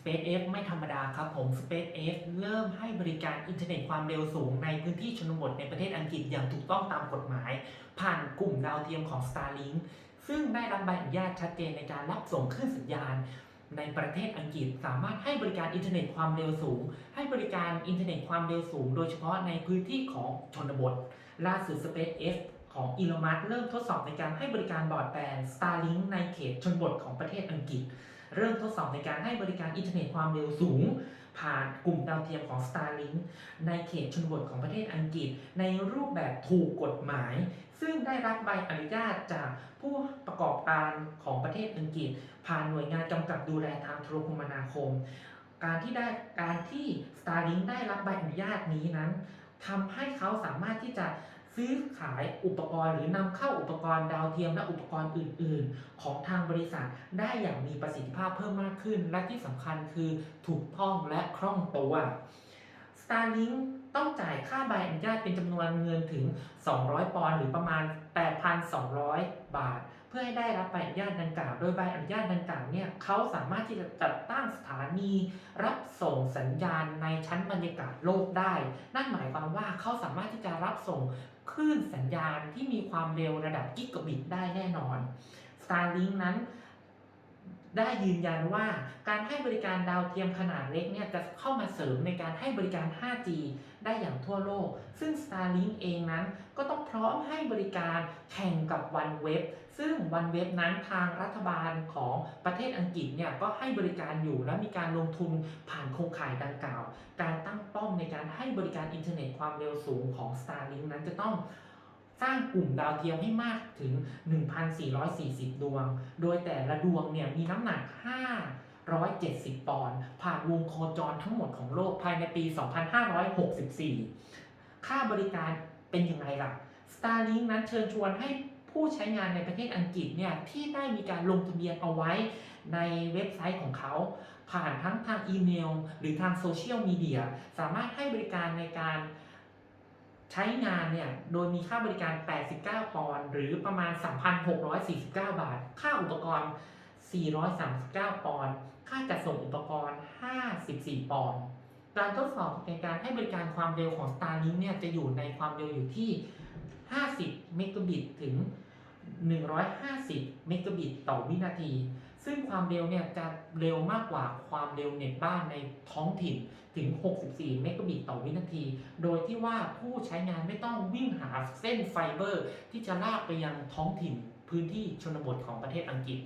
SpaceX ไม่ธรรมดาครับผม SpaceX เริ่มให้บริการอินเทอร์เน็ตความเร็วสูงในพื้นที่ชนบทในประเทศอังกฤษอย่างถูกต้องตามกฎหมาย ผ่านกลุ่มดาวเทียมของ Starlink ซึ่งได้รับใบอนุญาตชัดเจนในการรับส่งคลื่นสัญญาณ ในประเทศอังกฤษสามารถให้บริการอินเทอร์เน็ตความเร็วสูง ให้บริการอินเทอร์เน็ตความเร็วสูง โดยเฉพาะในพื้นที่ของชนบท ล่าสุด SpaceX ของอีลมัสเริ่มทดสอบในการให้บริการบอร์ดแบน Starlink ในเขตชนบทของประเทศอังกฤษ เริ่มทดสอบในการให้บริการอินเทอร์เน็ตความเร็วสูง ผ่านกลุ่มดาวเทียมของ Starlink ในเขตชนบทของประเทศอังกฤษ ในรูปแบบถูกกฎหมาย ซึ่งได้รับใบอนุญาตจากผู้ประกอบการของประเทศอังกฤษ ผ่านหน่วยงานกำกับดูแลทางโทรคมนาคม การที่ได้การที่ Starlink ได้รับใบอนุญาตนี้นั้นทำให้เขาสามารถที่จะ ซื้อขายอุปกรณ์หรือนำเข้าอุปกรณ์ดาวเทียมและอุปกรณ์อื่น ๆ ของทางบริษัทได้อย่างมีประสิทธิภาพเพิ่มมากขึ้น และที่สำคัญคือถูกต้องและคล่องตัว Starlink ต้องจ่ายค่าใบอนุญาตเป็นจำนวนเงินถึง 200 ปอนด์หรือประมาณ 8,200 บาท เพื่อให้ได้รับใบอนุญาตดังกล่าว โดยใบอนุญาตดังกล่าวเนี่ยเขาสามารถที่จะจัดตั้งสถานี รับส่งสัญญาณในชั้นบรรยากาศโลกได้ นั่นหมายความว่าเขาสามารถที่จะรับส่งคลื่นสัญญาณที่มีความเร็วระดับกิกะบิตได้แน่นอน Starlink นั้น ได้ยืนยันว่าการให้บริการดาวเทียมขนาดเล็กเนี่ยจะเข้ามาเสริมในการให้บริการ 5G ได้อย่างทั่วโลก ซึ่ง Starlink เองนั้นก็ต้องพร้อมให้บริการแข่งกับ OneWeb ซึ่ง OneWeb นั้นทางรัฐบาลของประเทศอังกฤษเนี่ยก็ให้บริการอยู่และมีการลงทุนผ่านโครงข่ายดังกล่าว การตั้งป้อมในการให้บริการอินเทอร์เน็ตความเร็วสูงของ Starlink นั้นจะต้อง สร้างกลุ่มดาวเทียมให้มากถึง 1,440 ดวง โดยแต่ละดวงเนี่ยมีน้ำหนัก 570 ปอนด์ผ่านวงโคจรทั้งหมดของโลกภายในปี 2564 ค่าบริการเป็นยังไงล่ะ Starlink นั้นเชิญชวนให้ผู้ใช้งานในประเทศอังกฤษเนี่ยที่ได้มีการลงทะเบียนเอาไว้ในเว็บไซต์ของเขา ผ่านทั้งทางอีเมล หรือทางโซเชียลมีเดียสามารถให้บริการในการ ใช้งานเนี่ยโดยมีค่าบริการ 89 ปอนด์หรือประมาณ 3,649 บาท ค่าอุปกรณ์ 439 ปอนด์ค่าจัดส่งอุปกรณ์ 54 ปอนด์การทดสอบในการให้บริการความเร็วของ Starlink เนี่ยจะอยู่ในความเร็วอยู่ที่ 50 เมกะบิตถึง 150 เมกะบิตต่อวินาที ซึ่งความเร็วเนี่ยจะเร็วมากกว่าความเร็วเน็ตบ้านในท้องถิ่นถึง 64 เมกะบิตต่อวินาที โดยที่ว่าผู้ใช้งานไม่ต้องวิ่งหาเส้นไฟเบอร์ ที่จะลากไปยังท้องถิ่นพื้นที่ชนบทของประเทศอังกฤษ